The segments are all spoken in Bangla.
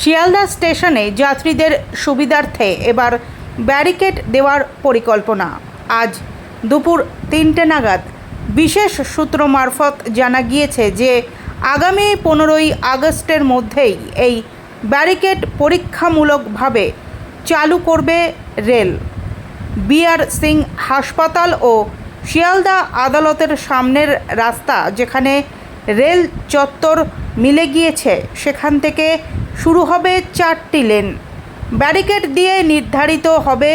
শিয়ালদা স্টেশনে যাত্রীদের সুবিধার্থে এবার ব্যারিকেড দেওয়ার পরিকল্পনা। আজ দুপুর তিনটে নাগাদ বিশেষ সূত্র মারফত জানা গিয়েছে যে, আগামী পনেরোই আগস্টের মধ্যেই এই ব্যারিকেড পরীক্ষামূলকভাবে চালু করবে রেল। বিআর সিং হাসপাতাল ও শিয়ালদা আদালতের সামনের রাস্তা যেখানে রেল চত্বর মিলে গিয়েছে। সেখান থেকে শুরু হবে চারটি লেন। ব্যারিকেড দিয়ে নির্ধারিত হবে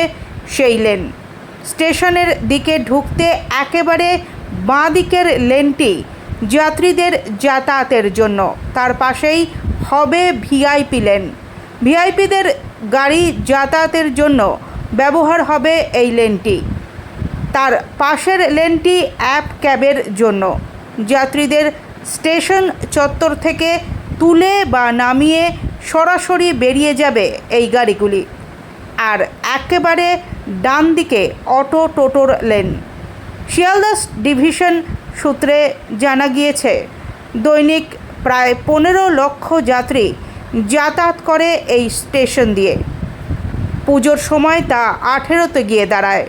সেই লেন। স্টেশনের দিকে ঢুকতে একেবারে বাঁ দিকের লেনটি যাত্রীদের যাতায়াতের জন্য। তার পাশেই হবে ভিআইপি লেন। ভিআইপিদের গাড়ি যাতায়াতের জন্য ব্যবহার হবে এই লেনটি। তার পাশের লেনটি অ্যাপ ক্যাবের জন্য। যাত্রীদের স্টেশন চত্বর থেকে তুলে বা নামিয়ে সরাসরি বেরিয়ে যাবে এই গাড়িগুলি। আর একেবারে ডান দিকে অটো টোটোর লেন। শিয়ালদাস ডিভিশন সূত্রে জানা গিয়েছে, দৈনিক প্রায় পনেরো লক্ষ যাত্রী যাতায়াত করে এই স্টেশন দিয়ে। পুজোর সময় তা আঠেরোতে গিয়ে দাঁড়ায়।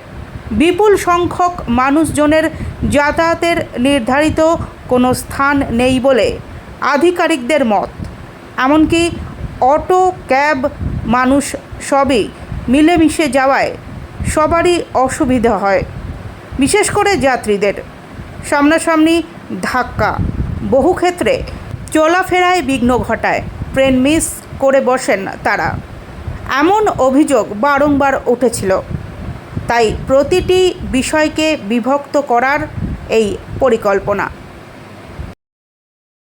বিপুল সংখ্যক মানুষজনের যাতায়াতের নির্ধারিত কোনো স্থান নেই বলে আধিকারিকদের মত। এমনকি অটো, ক্যাব মানুষ সবই মিলেমিশে যাওয়ায় সবারই অসুবিধা হয়, বিশেষ করে যাত্রীদের। সামনাসামনি ধাক্কা, বহু ক্ষেত্রে চলাফেরায় বিঘ্ন ঘটায়, ট্রেন মিস করে বসেন তারা। এমন অভিযোগ বারংবার উঠেছিল। তাই প্রতিটি বিষয়কে বিভক্ত করার এই পরিকল্পনা।